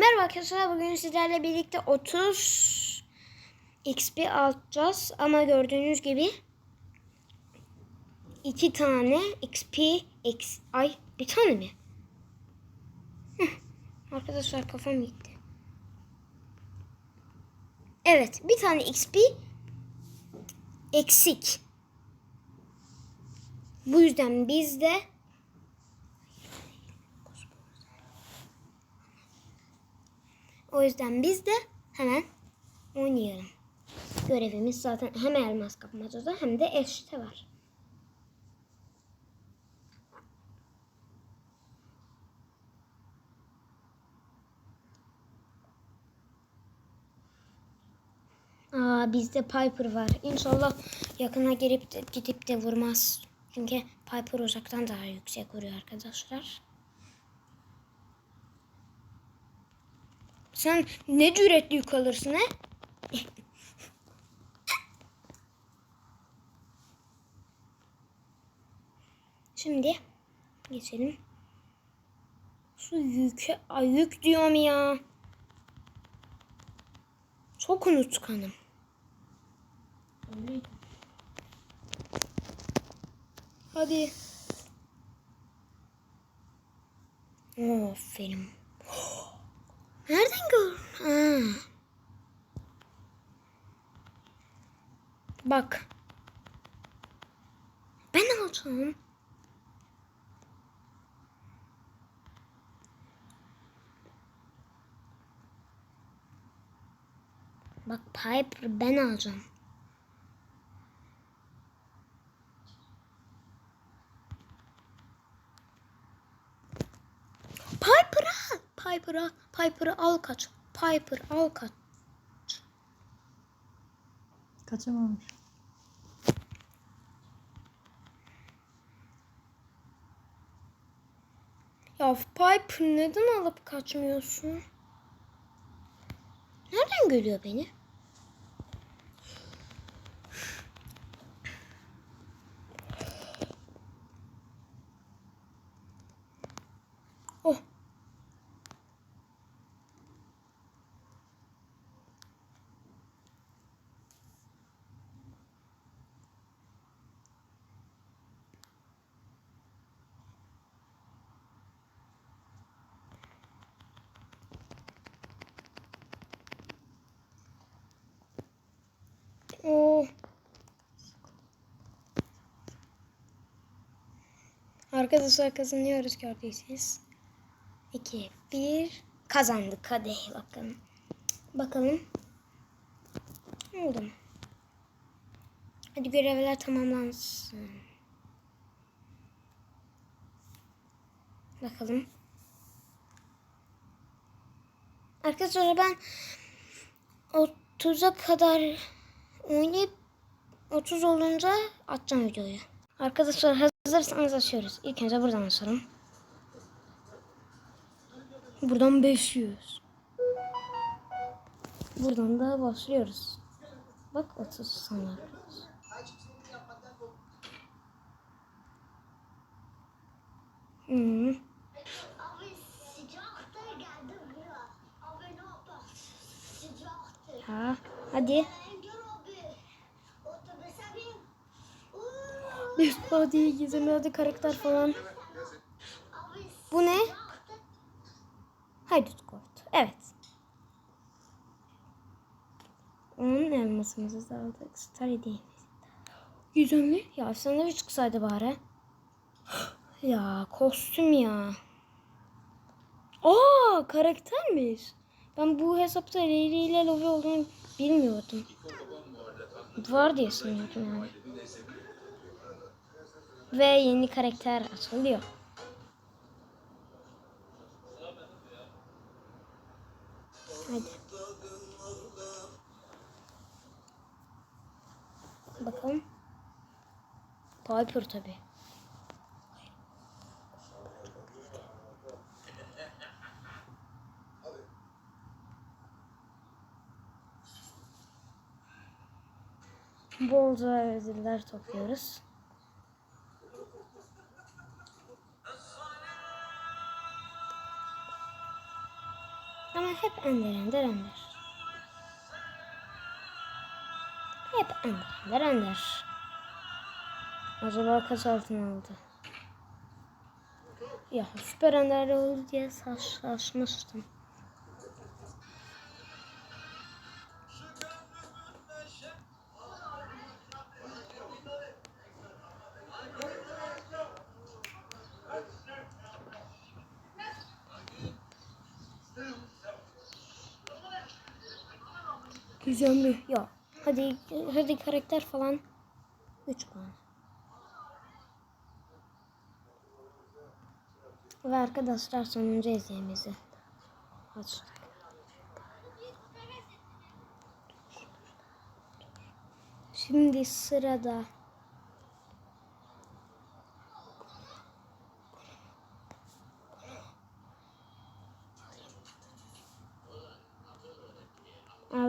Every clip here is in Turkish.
Merhaba arkadaşlar bugün sizlerle birlikte 30 XP alacağız ama gördüğünüz gibi iki tane XP X ay bir tane mi? Hıh. Arkadaşlar kafam gitti. Evet bir tane XP eksik. Bu yüzden biz de O yüzden biz de hemen oynayalım. Görevimiz zaten hem elmas kapmacada hem de eşte var. Aa bizde Piper var. İnşallah yakına gelip de, gidip de vurmaz. Çünkü Piper uzaktan daha yüksek vuruyor arkadaşlar. Sen ne cüretli yük alırsın he? Şimdi geçelim. Şu yüke, ay yük diyorum ya. Çok unutkanım. Hadi. Aferin. Nereden gör? Ha. Bak. Ben alacağım. Bak Piper ben alacağım. Piper'a, Piper'a, Piper'a al kaç. Piper al kaç. Kaçamamış. Ya Piper neden alıp kaçmıyorsun? Nereden görüyor beni? Arkadaşlar kazanıyoruz gördüyseniz. 2, 1. Kazandık. Hadi bakalım. Bakalım. Oldu? Hadi görevler tamamlansın. Bakalım. Arkadaşlar ben 30'a kadar oynayıp 30 olunca atacağım videoyu. Arkadaşlar hazırsanız açıyoruz. İlk önce buradan açalım. Buradan 500. Buradan da başlıyoruz. Bak 30 sonra. Hmm. Abi sıcaktı Üst hadi gizemli hadi karakter falan. Bu ne? Haydut kort. Evet. Onun elmasımızı da aldık. Star hediyemiz. Gizemli. Ya sana bir çıksaydı bari. Ya kostüm ya. Aa karaktermiş. Ben bu hesapta Riri ile Lovi olduğunu bilmiyordum. Var diye sanıyordum yani. Ve yeni karakter açılıyor. Hadi. Bakalım. Piper tabi. Bolca ödüller topluyoruz. Ama hep ender ender ender. Hep ender ender ender. Acaba kaç altın aldı? Ya süper ender oldu diye saç, saçmıştım. Güzel mi? Yok. Hadi hadi karakter falan 3 puan. Ve arkadaşlar sonuncu eziyemizi açtık. Şimdi sırada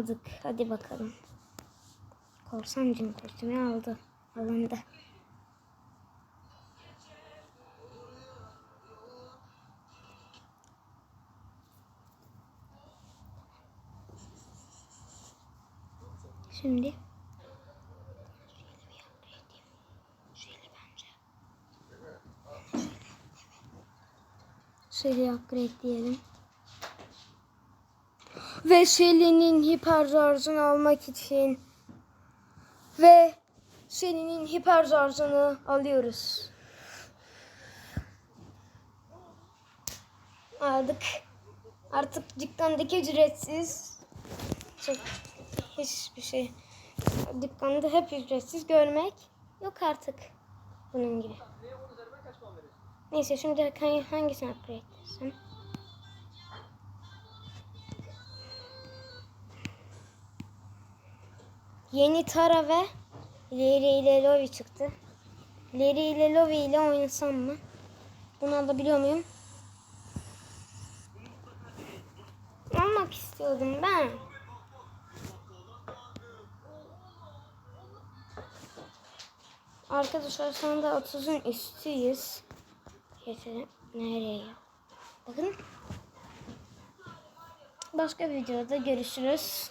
aldık. Hadi bakalım. Korsancının kostümü aldı. Alındı. Şimdi. Şöyle upgrade diyelim. Ve Shelly'nin hiper şarjını almak için ve Shelly'nin hiper şarjını alıyoruz. Aldık. Artık dükkandaki ücretsiz. Çok hiçbir şey. Dükkanda hep ücretsiz görmek yok artık. Bunun gibi. Neyse şimdi hangi- hangisini upgrade etsem? Yeni Tara ve Leri ile Lovi çıktı. Leri ile Lovi ile oynasam mı? Bunu alabiliyor muyum? Almak istiyordum ben. Arkadaşlar anda 30'un üstüyüz. Getirin. Nereye? Bakın. Başka videoda görüşürüz.